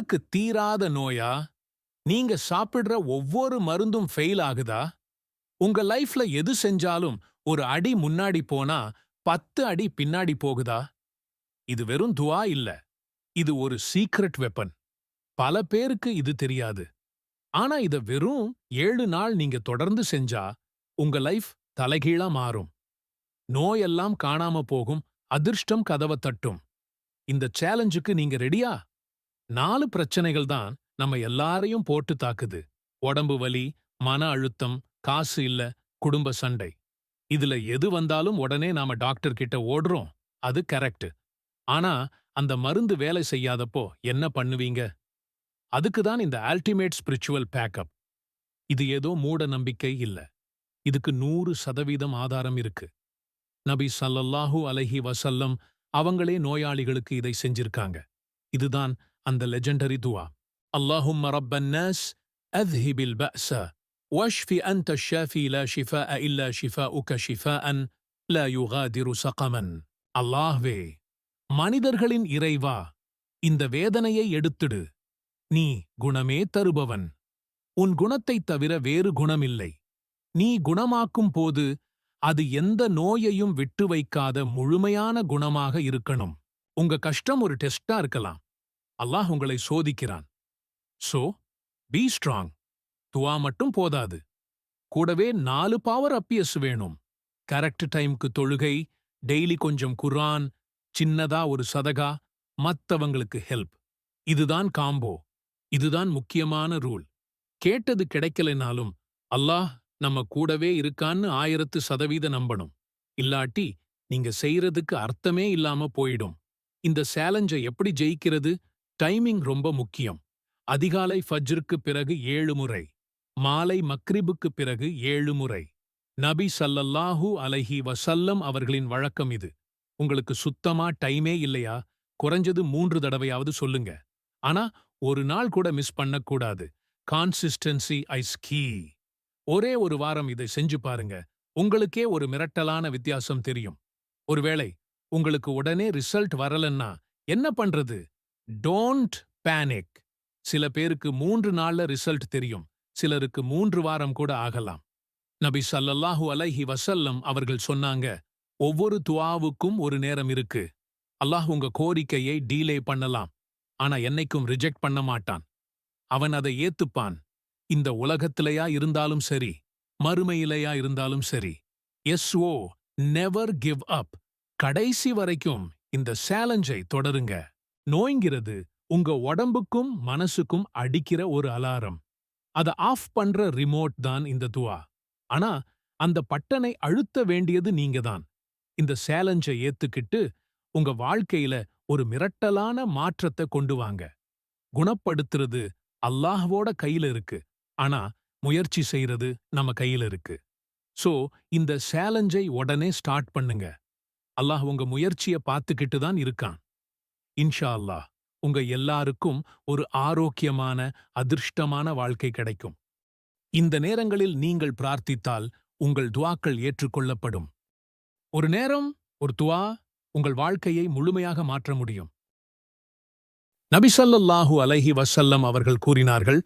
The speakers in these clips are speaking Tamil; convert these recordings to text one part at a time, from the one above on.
உங்களுக்கு தீராத நோயா? நீங்க சாப்பிடுற ஒவ்வொரு மருந்தும் ஃபெயில் ஆகுதா? உங்க லைஃப்ல எது செஞ்சாலும் ஒரு அடி முன்னாடி போனா பத்து அடி பின்னாடி போகுதா? இது வெறும் துவா இல்ல. இது ஒரு சீக்ரெட் வெப்பன் பல பேருக்கு இது தெரியாது. ஆனா இத வெறும் ஏழு நாள் நீங்க தொடர்ந்து செஞ்சா உங்க லைஃப் தலைகீழா மாறும். நோயெல்லாம் காணாம போகும். அதிர்ஷ்டம் கதவ தட்டும். இந்த சேலஞ்சுக்கு நீங்க ரெடியா நாலு பிரச்சனைகள் தான் நம்ம எல்லாரையும் போட்டு தாக்குது. உடம்பு வலி மன அழுத்தம் காசு இல்ல குடும்ப சண்டை. இதுல எது வந்தாலும் உடனே நாம டாக்டர் கிட்ட ஓடுறோம். அது கரெக்ட். ஆனா அந்த மருந்து வேலை செய்யாதப்போ என்ன பண்ணுவீங்க? அதுக்கு தான் இந்த அல்டிமேட் ஸ்பிரிச்சுவல் பேக்கப். இது ஏதோ மூட நம்பிக்கை இல்ல. இதுக்கு நூறு சதவீதம் ஆதாரம் இருக்கு. நபி சல்லல்லாஹூ அலஹி வசல்லம் அவங்களே நோயாளிகளுக்கு இதை செஞ்சிருக்காங்க. இதுதான் அந்த லெஜெண்டரி துவா اللهم رب الناس اذهب البأس واشف أنت الشافي لا شفاء إلا شفاؤك شفاء لا يغادر سقما அல்லாஹ்வே மனிதர்களின் இறைவா இந்த வேதனையை எடுத்திடு நீ குணமே தருபவன் உன் குணத்தைத் தவிர வேறு குணமில்லை நீ குணமாக்கும் போது அது எந்த நோயையும் விட்டு வைக்காத முழுமையான குணமாக இருக்கணும் உங்க கஷ்டம் ஒரு டெஸ்டா இருக்கலாம் அல்லாஹ் உங்களை சோதிக்கிறான். சோ பி ஸ்ட்ராங் துவா மட்டும் போதாது. கூடவே நாலு பவர் அப்பியஸ் வேணும். கரெக்ட் டைம்க்கு தொழுகை டெய்லி கொஞ்சம் குரான் சின்னதா ஒரு சதகா மத்தவங்களுக்கு ஹெல்ப் இதுதான் காம்போ இதுதான் முக்கியமான ரூல் கேட்டது கிடைக்கலைனாலும் அல்லாஹ் நம்ம கூடவே இருக்கான்னு ஆயிரத்து சதவீத நம்பணும். இல்லாட்டி நீங்க செய்யறதுக்கு அர்த்தமே இல்லாம போயிடும். இந்த சேலஞ்சை எப்படி ஜெயிக்கிறது? டைமிங் ரொம்ப முக்கியம். அதிகாலை ஃபஜ்ருக்கு பிறகு ஏழு முறை. மாலை மக்ரிபுக்கு பிறகு ஏழு முறை. நபி சல்லல்லாஹு அலைஹி வசல்லம் அவர்களின் வழக்கம் இது. உங்களுக்கு சுத்தமா டைமே இல்லையா? குறைஞ்சது மூன்று தடவையாவது சொல்லுங்க. ஆனா ஒரு நாள் கூட மிஸ் பண்ணக்கூடாது. Consistency is key. ஒரே ஒரு வாரம் இதை செஞ்சு பாருங்க. உங்களுக்கே ஒரு மிரட்டலான வித்தியாசம் தெரியும். ஒருவேளை உங்களுக்கு உடனே ரிசல்ட் வரலன்னா என்ன பண்றது? டோன்ட் பேனிக் சில பேருக்கு மூன்று நாள்ல ரிசல்ட் தெரியும். சிலருக்கு மூன்று வாரம் கூட ஆகலாம். நபி சல்லல்லாஹு அலைஹி வசல்லம் அவர்கள் சொன்னாங்க ஒவ்வொரு துவாவுக்கும் ஒரு நேரம் இருக்கு. அல்லாஹ் உங்க கோரிக்கையை டீலே பண்ணலாம். ஆனா என்னைக்கும் ரிஜெக்ட் பண்ண மாட்டான். அவன் அதை ஏத்துப்பான். இந்த உலகத்திலையா இருந்தாலும் சரி மறுமையிலையா இருந்தாலும் சரி. எஸ் ஓ நெவர் கிவ் அப் கடைசி வரைக்கும் இந்த சேலஞ்சை தொடருங்க. நோய்ங்கிறது உங்க உடம்புக்கும் மனசுக்கும் அடிக்கிற ஒரு அலாரம். அத ஆஃப் பண்ற ரிமோட் தான் இந்த துவா. ஆனா அந்த பட்டனை அழுத்த வேண்டியது நீங்க தான் இந்த சேலஞ்சை ஏத்துக்கிட்டு உங்க வாழ்க்கையில ஒரு மிரட்டலான மாற்றத்தை கொண்டு வாங்க. குணப்படுத்துறது அல்லாஹ்வோட கையில இருக்கு. ஆனா முயற்சி செய்யறது நம்ம கையில இருக்கு. சோ இந்த சேலஞ்சை உடனே ஸ்டார்ட் பண்ணுங்க. அல்லாஹ் உங்க முயற்சிய பார்த்துக்கிட்டு தான் இருக்கான். இன்ஷா அல்லாஹ் உங்க எல்லாருக்கும் ஒரு ஆரோக்கியமான அதிர்ஷ்டமான வாழ்க்கை கிடைக்கும். இந்த நேரங்களில் நீங்கள் பிரார்த்தித்தால் உங்கள் துவாக்கள் ஏற்றுக்கொள்ளப்படும். ஒரு நேரம் ஒரு துவா உங்கள் வாழ்க்கையை முழுமையாக மாற்ற முடியும். நபிசல்லாஹு அலைஹி வசல்லம் அவர்கள் கூறினார்கள்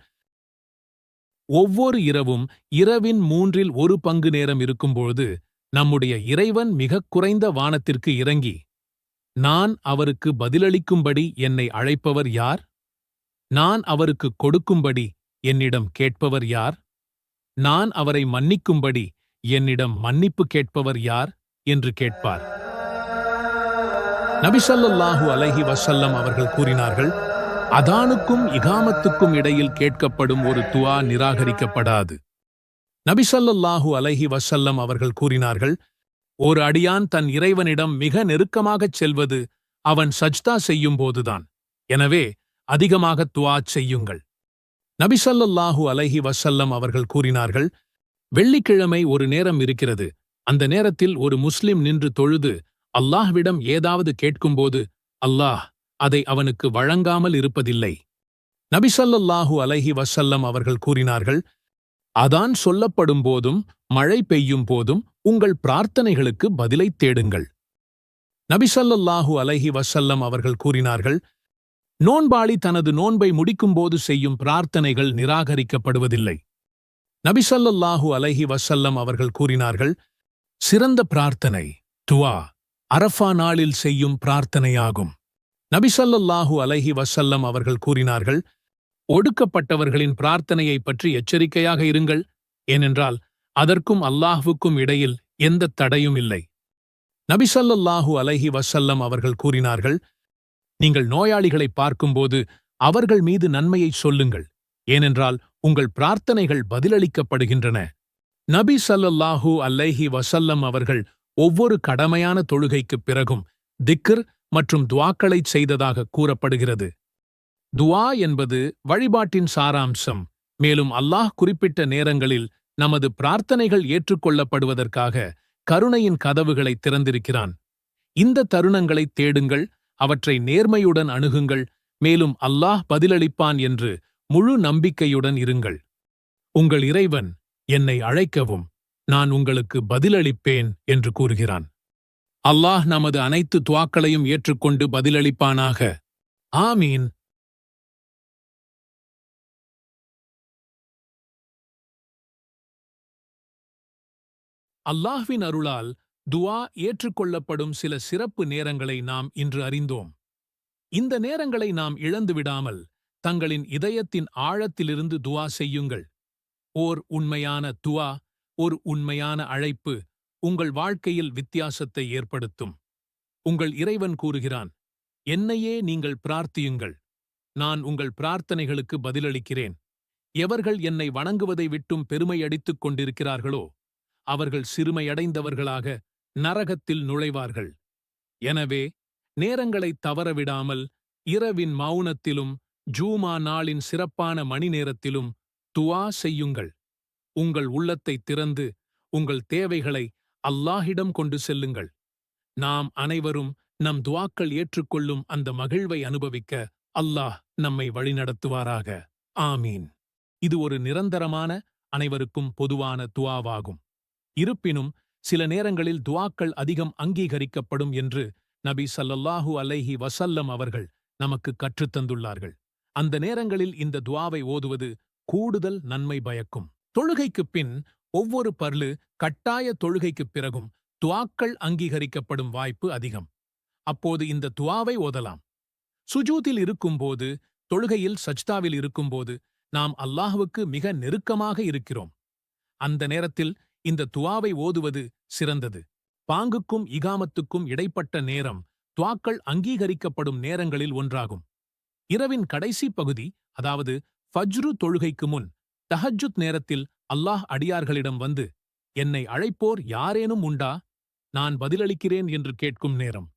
ஒவ்வொரு இரவும் இரவின் மூன்றில் ஒரு பங்கு நேரம் இருக்கும்பொழுது நம்முடைய இறைவன் மிகக் குறைந்த வானத்திற்கு இறங்கி நான் அவருக்கு பதிலளிக்கும்படி என்னை அழைப்பவர் யார்? நான் அவருக்கு கொடுக்கும்படி என்னிடம் கேட்பவர் யார்? நான் அவரை மன்னிக்கும்படி என்னிடம் மன்னிப்பு கேட்பவர் யார்? என்று கேட்பார். நபிசல்லாஹு அலஹி வசல்லம் அவர்கள் கூறினார்கள் அதானுக்கும் இகாமத்துக்கும் இடையில் கேட்கப்படும் ஒரு துவா நிராகரிக்கப்படாது. நபிசல்லாஹு அலஹி வசல்லம் அவர்கள் கூறினார்கள் ஒரு அடியான் தன் இறைவனிடம் மிக நெருக்கமாகச் செல்வது அவன் சஜ்தா செய்யும்போதுதான். எனவே அதிகமாக துவா செய்யுங்கள். நபிசல்லாஹு அலைஹி வசல்லம் அவர்கள் கூறினார்கள் வெள்ளிக்கிழமை ஒரு நேரம் இருக்கிறது. அந்த நேரத்தில் ஒரு முஸ்லிம் நின்று தொழுது அல்லாஹ்விடம் ஏதாவது கேட்கும்போது அல்லாஹ் அதை அவனுக்கு வழங்காமல் இருப்பதில்லை. நபிசல்லாஹு அலைஹி வசல்லம் அவர்கள் கூறினார்கள் அதான் சொல்லப்படும் போதும் மழை பெய்யும் போதும் உங்கள் பிரார்த்தனைகளுக்கு பதிலைத் தேடுங்கள். நபிசல்லாஹு அலஹி வசல்லம் அவர்கள் கூறினார்கள் நோன்பாளி தனது நோன்பை முடிக்கும்போது செய்யும் பிரார்த்தனைகள் நிராகரிக்கப்படுவதில்லை. நபிசல்லாஹு அலஹி வசல்லம் அவர்கள் கூறினார்கள் சிறந்த பிரார்த்தனை துவா அரஃபா நாளில் செய்யும் பிரார்த்தனையாகும். நபிசல்லாஹு அலஹி வசல்லம் அவர்கள் கூறினார்கள் ஒடுக்கப்பட்டவர்களின் பிரார்த்தனையைப் பற்றி எச்சரிக்கையாக இருங்கள். ஏனென்றால் அதற்கும் அல்லாஹுவுக்கும் இடையில் எந்த தடையும் இல்லை. நபிசல்லாஹு அலைஹி வசல்லம் அவர்கள் கூறினார்கள் நீங்கள் நோயாளிகளை பார்க்கும்போது அவர்கள் மீது நன்மையை சொல்லுங்கள். ஏனென்றால் உங்கள் பிரார்த்தனைகள் பதிலளிக்கப்படுகின்றன. நபி சல்லல்லாஹு அலைஹி வசல்லம் அவர்கள் ஒவ்வொரு கடமையான தொழுகைக்குப் பிறகும் திக்ர் மற்றும் துவாக்களைச் செய்ததாக கூறப்படுகிறது. துவா என்பது வழிபாட்டின் சாராம்சம். மேலும் அல்லாஹ் குறிப்பிட்ட நேரங்களில் நமது பிரார்த்தனைகள் ஏற்றுக்கொள்ளப்படுவதற்காக கருணையின் கதவுகளை திறந்திருக்கிறான். இந்த தருணங்களைத் தேடுங்கள் அவற்றை நேர்மையுடன் அணுகுங்கள் மேலும் அல்லாஹ் பதிலளிப்பான் என்று முழு நம்பிக்கையுடன் இருங்கள். உங்கள் இறைவன் என்னை அழைக்கவும் நான் உங்களுக்கு பதிலளிப்பேன் என்று கூறுகிறான். அல்லாஹ் நமது அனைத்து துவாக்களையும் ஏற்றுக்கொண்டு பதிலளிப்பானாக. ஆமீன். அல்லாஹ்வின் அருளால் துவா ஏற்றுக்கொள்ளப்படும் சில சிறப்பு நேரங்களை நாம் இன்று அறிந்தோம். இந்த நேரங்களை நாம் இழந்துவிடாமல் தங்களின் இதயத்தின் ஆழத்திலிருந்து துவா செய்யுங்கள். ஓர் உண்மையான துவா ஒரு உண்மையான அழைப்பு உங்கள் வாழ்க்கையில் வித்தியாசத்தை ஏற்படுத்தும். உங்கள் இறைவன் கூறுகிறான் என்னையே நீங்கள் பிரார்த்தியுங்கள். நான் உங்கள் பிரார்த்தனைகளுக்கு பதிலளிக்கிறேன். எவர்கள் என்னை வணங்குவதை விட்டும் பெருமை அடித்துக் கொண்டிருக்கிறார்களோ அவர்கள் சிறுமையடைந்தவர்களாக நரகத்தில் நுழைவார்கள். எனவே நேரங்களைத் தவறவிடாமல் இரவின் மௌனத்திலும் ஜூமா நாளின் சிறப்பான மணி நேரத்திலும் துவா செய்யுங்கள். உங்கள் உள்ளத்தைத் திறந்து உங்கள் தேவைகளை அல்லாஹிடம் கொண்டு செல்லுங்கள். நாம் அனைவரும் நம் துவாக்கள் ஏற்றுக்கொள்ளும் அந்த மகிழ்வை அனுபவிக்க அல்லாஹ் நம்மை வழிநடத்துவாராக. ஆமீன். இது ஒரு நிரந்தரமான அனைவருக்கும் பொதுவான துவாவாகும். இருப்பினும் சில நேரங்களில் துவாக்கள் அதிகம் அங்கீகரிக்கப்படும் என்று நபி சல்லல்லாஹு அலைஹி வசல்லம் அவர்கள் நமக்கு கற்றுத்தந்துள்ளார்கள் அந்த நேரங்களில் இந்த துவாவை ஓதுவது கூடுதல் நன்மை பயக்கும். தொழுகைக்குப் பின் ஒவ்வொரு பர்லு கட்டாய தொழுகைக்குப் பிறகும் துவாக்கள் அங்கீகரிக்கப்படும் வாய்ப்பு அதிகம். அப்போது இந்த துவாவை ஓதலாம். சுஜூதில் இருக்கும்போது தொழுகையில் சஜ்தாவில் இருக்கும்போது நாம் அல்லாஹுவுக்கு மிக நெருக்கமாக இருக்கிறோம். அந்த நேரத்தில் இந்த துவாவை ஓதுவது சிறந்தது. பாங்குக்கும் இகாமத்துக்கும் இடைப்பட்ட நேரம் துவாக்கள் அங்கீகரிக்கப்படும் நேரங்களில் ஒன்றாகும். இரவின் கடைசி பகுதி அதாவது ஃபஜ்ரு தொழுகைக்கு முன் தஹஜுத் நேரத்தில் அல்லாஹ் அடியார்களிடம் வந்து என்னை அழைப்போர் யாரேனும் உண்டா? நான் பதிலளிக்கிறேன் என்று கேட்கும் நேரம்.